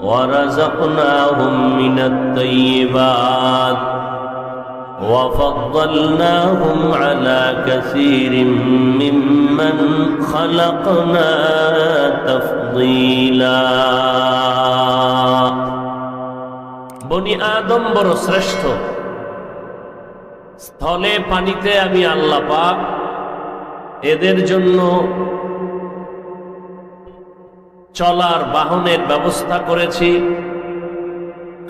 ورزقناهم من الطيبات وفضلناهم على كثير ممن خلقنا تفضيلا বনি আদম বড় শ্রেষ্ঠ স্থলে পানিতে আমি আল্লাহ পাক এদের জন্য চলার বাহনের ব্যবস্থা করেছি।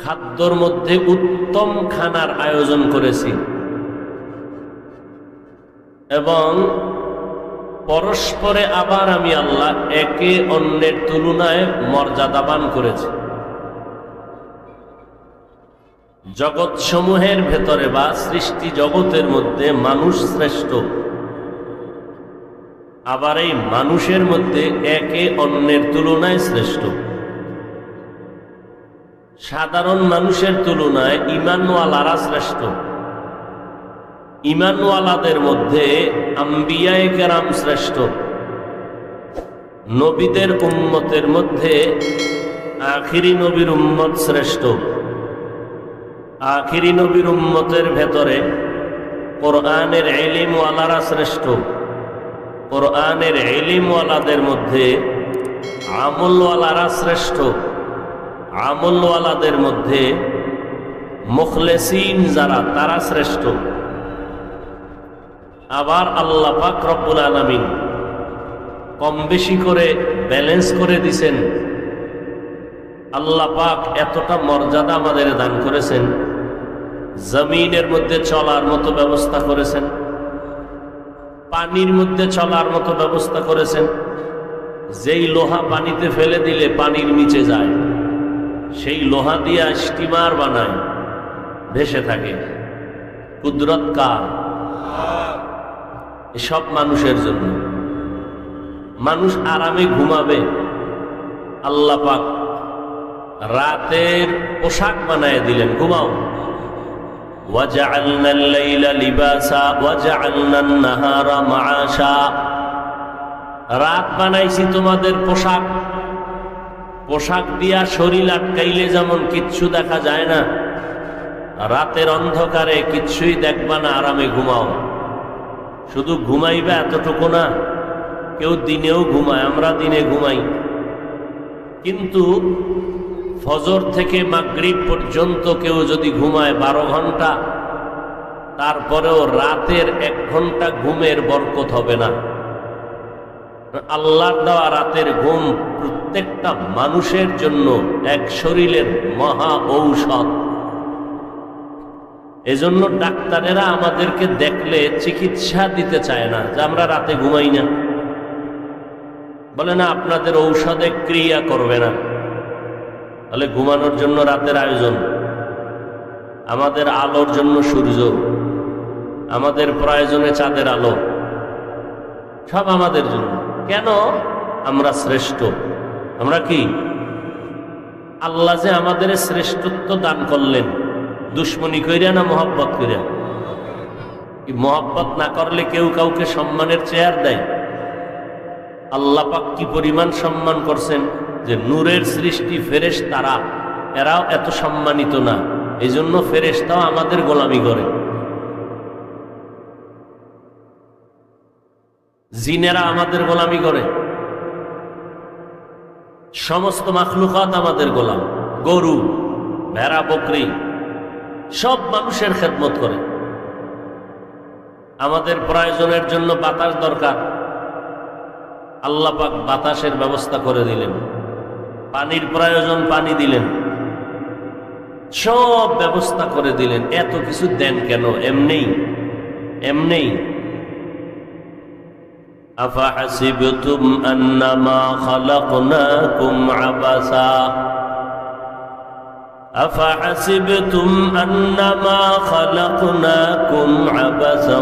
খাদ্যর মধ্যে উত্তম খানার আয়োজন করেছি। এবং পরস্পরে আবার আমি আল্লাহ একে অন্যের তুলনায় মর্যাদাবান করেছি। জগৎ সমূহের ভেতরে বা সৃষ্টি জগতের মধ্যে মানুষ শ্রেষ্ঠ। আবার এই মানুষের মধ্যে একে অন্যের তুলনায় শ্রেষ্ঠ। সাধারণ মানুষের তুলনায় ইমানওয়ালারা শ্রেষ্ঠ। ইমানওয়ালাদের মধ্যে আম্বিয়ায় কেরাম শ্রেষ্ঠ। নবীদের উম্মতের মধ্যে আখিরি নবীর উম্মত শ্রেষ্ঠ। আখিরি নবীর উম্মতের ভেতরে কোরআনের এলিমওয়ালারা শ্রেষ্ঠ। কোরআনের এলিমওয়ালাদের মধ্যে আমলওয়ালারা শ্রেষ্ঠ। আমলওয়ালাদের মধ্যে মুখলেসিন যারা, তারা শ্রেষ্ঠ। আবার আল্লাহ পাক রব্বুল আলমিন কম বেশি করে ব্যালেন্স করে দিছেন। আল্লাহ পাক এতটা মর্যাদা আমাদের দান করেছেন। জমিনের মধ্যে চলার মতো ব্যবস্থা করেছেন। পানির মধ্যে চলার মতো ব্যবস্থা করেছেন। যেই লোহা পানিতে ফেলে দিলে পানির নিচে যায়, সেই লোহা দিয়া স্টিমার বানায়, ভেসে থাকে। কুদরত কার? এসব মানুষের জন্য। মানুষ আরামে ঘুমাবে। আল্লাপাক রাতের পোশাক বানায় দিলেন। ঘুমাও। وجعلنا الليل لباسا وجعلنا النهار معاشا রাত বানাইছি তোমাদের পোশাক পোশাক দিয়া শরীর আটকাইলে যেমন কিচ্ছু দেখা যায় না রাতের অন্ধকারে কিচ্ছুই দেখবা না আরামে ঘুমাও শুধু ঘুমাইবে এতটুকু না কেউ দিনেও ঘুমায় আমরা দিনে ঘুমাই কিন্তু ফজর থেকে মাগরিব পর্যন্ত কেউ যদি ঘুমায় বারো ঘণ্টা, তারপরেও রাতের এক ঘণ্টা ঘুমের বরকত হবে না। আল্লাহর দেওয়া রাতের ঘুম প্রত্যেকটা মানুষের জন্য এক শরীরের মহা ঔষধ। এজন্য ডাক্তারেরা আমাদেরকে দেখলে চিকিৎসা দিতে চায় না যে আমরা রাতে ঘুমাই না। বলে না, আপনাদের ঔষধে ক্রিয়া করবে না। তাহলে ঘুমানোর জন্য রাতের আয়োজন। আমাদের আলোর জন্য সূর্য। আমাদের প্রয়োজনে চাঁদের আলো। সব আমাদের জন্য। কেন? আমরা শ্রেষ্ঠ। আমরা কি? আল্লাহ যে আমাদের শ্রেষ্ঠত্ব দান করলেন। দুশ্মনী কইরা না মোহাব্বত কইরা? মোহাব্বত না করলে কেউ কাউকে সম্মানের চেয়ার দেয়? আল্লাহ পাক কি পরিমাণ সম্মান করছেন? যে নূরের সৃষ্টি ফেরেশ তারা এরাও এত সম্মানিত না। এই জন্য ফেরেশতাও আমাদের গোলামি করে। জিনেরা আমাদের গোলামি করে। সমস্ত মাখলুকাত আমাদের গোলাম। গরু, ভেড়া, বকরি, সব মানুষের খেদমত করে। আমাদের প্রয়োজনের জন্য বাতাস দরকার। আল্লাপাক বাতাসের ব্যবস্থা করে দিলেন। পানির প্রয়োজন পানি দিলেন সব ব্যবস্থা করে দিলেন এত কিছু দেন কেন এমনি এমনি أفحسبتم أنما خلقناكم عبثا أفحسبتم أنما خلقناكم عبثا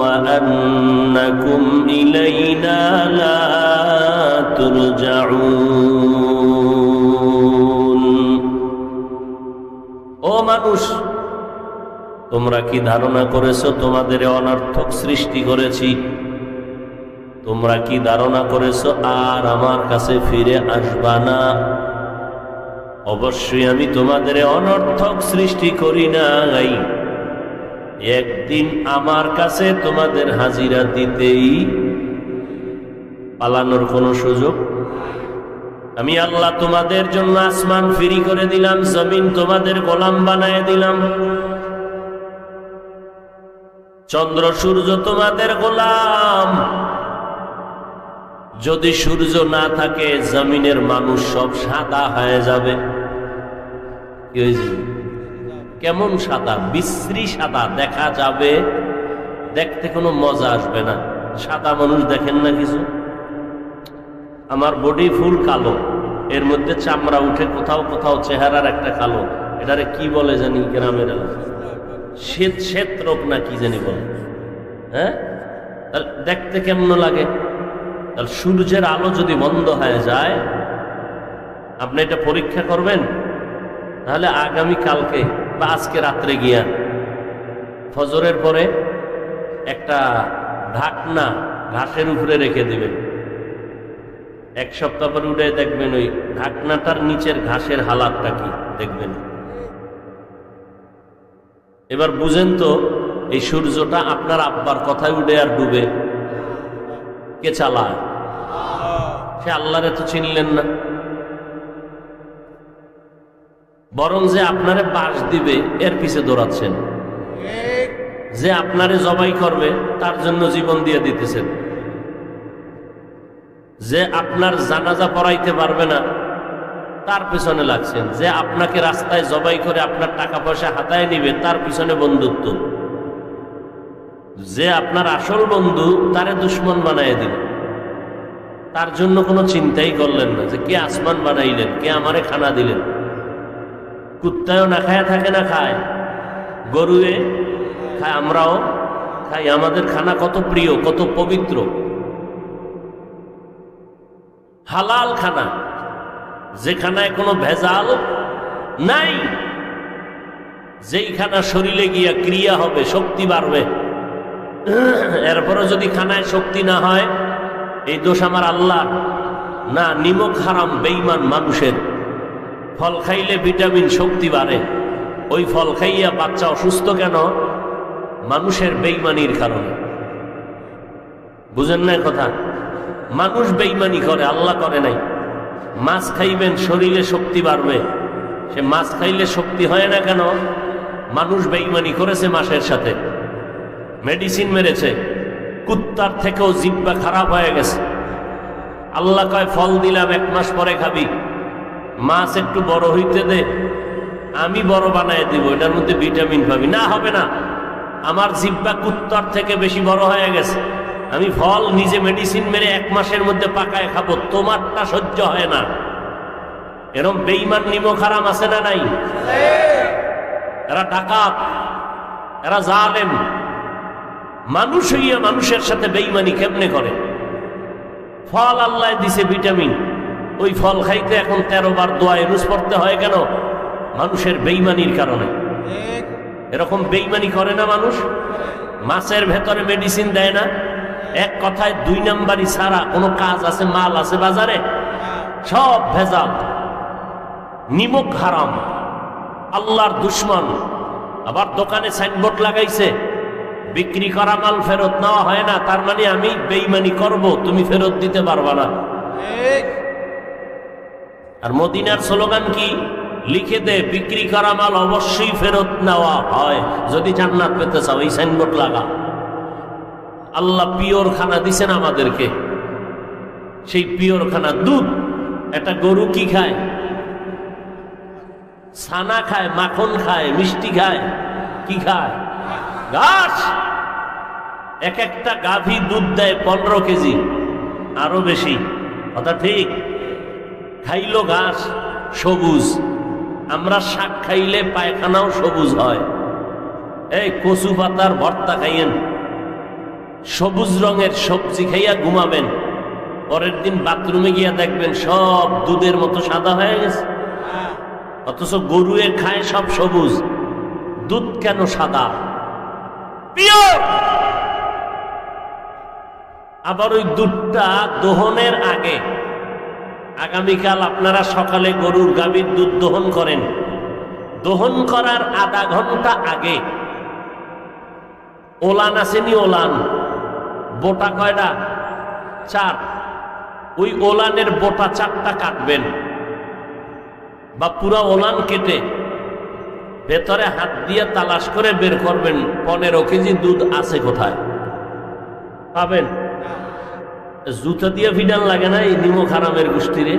وأنكم إلينا لا ترجعون ও মানুষ, তোমরা কি ধারণা করেছ তোমাদের অনার্থক সৃষ্টি করেছি? তোমরা কি ধারণা করেছ আর আমার কাছে ফিরে আসবা না? অবশ্যই আমি তোমাদের অনর্থক সৃষ্টি করি নাই। একদিন আমার কাছে তোমাদের হাজিরা দিতেই পালানোর কোনো সুযোগ আমি আল্লাহ তোমাদের জন্য আসমান ফ্রি করে দিলাম, জমিন তোমাদের গোলাম বানায় দিলাম। চন্দ্র সূর্য তোমাদের গোলাম। যদি সূর্য না থাকে, জমিনের মানুষ সব সাদা হয়ে যাবে। কেমন সাদা? বিশ্রী সাদা, দেখা যাবে। দেখতে কোনো মজা আসবে না। সাদা মানুষ দেখেন না কিছু? আমার বডি ফুল কালো। এর মধ্যে চামড়া উঠে কোথাও কোথাও চেহারার একটা কালো। এটারে কি বলে জানি গ্রামের শ্বেত শ্বেত রোগ না কি জানি বলে? হ্যাঁ? তাহলে দেখতে কেমন লাগে? তাহলে সূর্যের আলো যদি বন্ধ হয়ে যায়, আপনি এটা পরীক্ষা করবেন? তাহলে আগামী কালকে বা আজকে রাত্রে গিয়া ফজরের পরে একটা ঢাকনা ঘাসের উপরে রেখে দিবেন। এক সপ্তাহ পরে উঠে দেখবেন ওই ঢাকনাটার নিচের ঘাসের হালাতটা কি? দেখবেন। এবার বুঝেন তো, এই সূর্যটা আপনার আব্বার কথায় উঠে আর ডুবে। কে চালায়? সে আল্লাহরে তো চিনলেন না। বরং যে আপনারে বাস দিবে, এর পিছে দৌড়াচ্ছেন। যে আপনারে জবাই করবে, তার জন্য জীবন দিয়ে দিতেছেন। যে আপনার জানাজা পড়াইতে পারবে না, তার পিছনে লাগছেন। যে আপনাকে রাস্তায় জবাই করে আপনার টাকা পয়সা হাতায় নিবে, তার পিছনে বন্ধুত্ব। যে আপনার আসল বন্ধু, তারে দুশ্মন বানাই দিল। তার জন্য কোনো চিন্তাই করলেন না, যে কে আসমান বানাইলেন, কে আমারে খানা দিলেন। কুত্তায়ও না খায় থাকে না খায়। গরুয়ে খায়, আমরাও খাই। আমাদের খানা কত প্রিয়, কত পবিত্র। হালাল খানা যেখানায় কোনো ভেজাল নাই, যেই খানা শরীরে গিয়া ক্রিয়া হবে, শক্তি বাড়বে। এরপরে যদি খানায় শক্তি না হয়, এই দোষ আমার আল্লাহ। না, নিমক হারাম বেইমান মানুষের। ফল খাইলে ভিটামিন, শক্তি বাড়ে। ওই ফল খাইয়া বাচ্চা অসুস্থ কেন? মানুষের বেইমানির কারণে। বুঝেন না কথা? মানুষ বেইমানি করে, আল্লাহ করে নাই। মাছ খাইবেন, শরীরে শক্তি বাড়বে। সে মাছ খাইলে শক্তি হয় না কেন? মানুষ বেইমানি করেছে মাসের সাথে। মেডিসিন মেরেছে। কুত্তার থেকেও জিব্বা খারাপ হয়ে গেছে। আল্লাহ কয়, ফল দিলাম, এক মাস পরে খাবি। মাছ একটু বড় হইতে দে। আমি বড় বানায় দিব, এটার মধ্যে ভিটামিন পাবি। না, হবে না। আমার জিব্বা কুত্তার থেকে বেশি বড় হয়ে গেছে। আমি ফল নিজে মেডিসিন মেরে এক মাসের মধ্যে পাকায় খাব, তোমারটা সহ্য হয় না। এরম বেইমান নিমো খারাম আছে না নাই? এরা ডাকাত, এরা জালেম। মানুষ হইয়া মানুষের সাথে বেইমানি কেমনে করে? ফল আল্লাহ দিছে ভিটামিন। ওই ফল খাইতে এখন তেরো বার দোয়া এনুস পড়তে হয় কেন? মানুষের বেইমানির কারণে। এরকম বেইমানি করে না মানুষ? মাছের ভেতরে মেডিসিন দেয় না? এক কথায় দুই নাম্বারই ছাড়া কোনো কাজ আছে মাল আছে বাজারে? সব ভেজাল। নিমক হারাম। আল্লাহর দুশ্মন। আবার দোকানে সাইনবোর্ড লাগাইছে বিক্রি করা মাল ফেরত নেওয়া হয় না তার মানে আমি বেইমানি করব তুমি ফেরত দিতে পারবা না। আর মদিনার স্লোগান কি? লিখে দে বিক্রি করা মাল অবশ্যই ফেরত নেওয়া হয়। যদি জান্নাত পেতে চাও এই সাইনবোর্ড লাগা। আল্লাহ পিওর খানা দিছেন আমাদেরকে। সেই পিওর খানা দুধ, একটা গরু কি খায়? ছানা খায়, মাখন খায়, মিষ্টি খায়, কি খায়? ঘাস! এক একটা গাভী দুধ দেয় পনেরো কেজি, আরও বেশি। কথা ঠিক? খাইলো ঘাস, সবুজ। আমরা শাক খাইলে পায়খানাও সবুজ হয়। এই কচু পাতার ভর্তা খাইয়েন। সবুজ রঙের সবজি খাইয়া ঘুমাবেন। পরের দিন বাথরুমে গিয়া দেখবেন সব দুধের মতো সাদা হয়ে গেছে। অথচ গরুয়ে খায় সব সবুজ। দুধ কেন সাদা? আবার ওই দুধটা দোহনের আগে। আগামীকাল আপনারা সকালে গরুর গাভীর দুধ দোহন করেন। দোহন করার আধা ঘণ্টা আগে। ওলান আসেনি ওলান? বোটা কয়টা চার। ওই ওলানের বোটা চারটা কাটবেন। বা পুরা ওলান কেটে ভেতরে হাত দিয়ে তালাশ করে বের করবেন, পনেরো কেজি দুধ আছে কোথায়? পাবেন? জুতা দিয়ে ভিডান লাগে না এই নিমো খারামের গোষ্ঠীরে?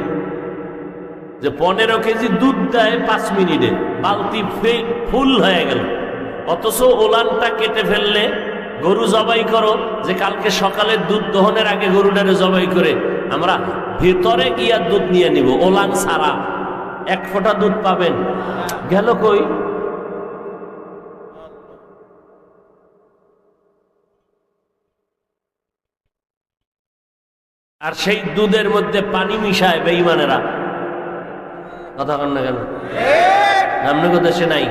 যে পনেরো কেজি দুধ দেয় পাঁচ মিনিটে, বালতি ফুল হয়ে গেল। অথচ ওলানটা কেটে ফেললে গরু জবাই করো যে কালকে সকালে দুধ দহনের আগে গরুটারে জবাই করে আমরা ভেতরে গিয়া দুধ নিয়ে নিব ওলান ছাড়া। এক ফোঁটা দুধ পাবেন। গেল কই? আর সেই দুধের মধ্যে পানি মিশায় বেইমানেরা কথা কন না কেন? আপনার দেশে নাই।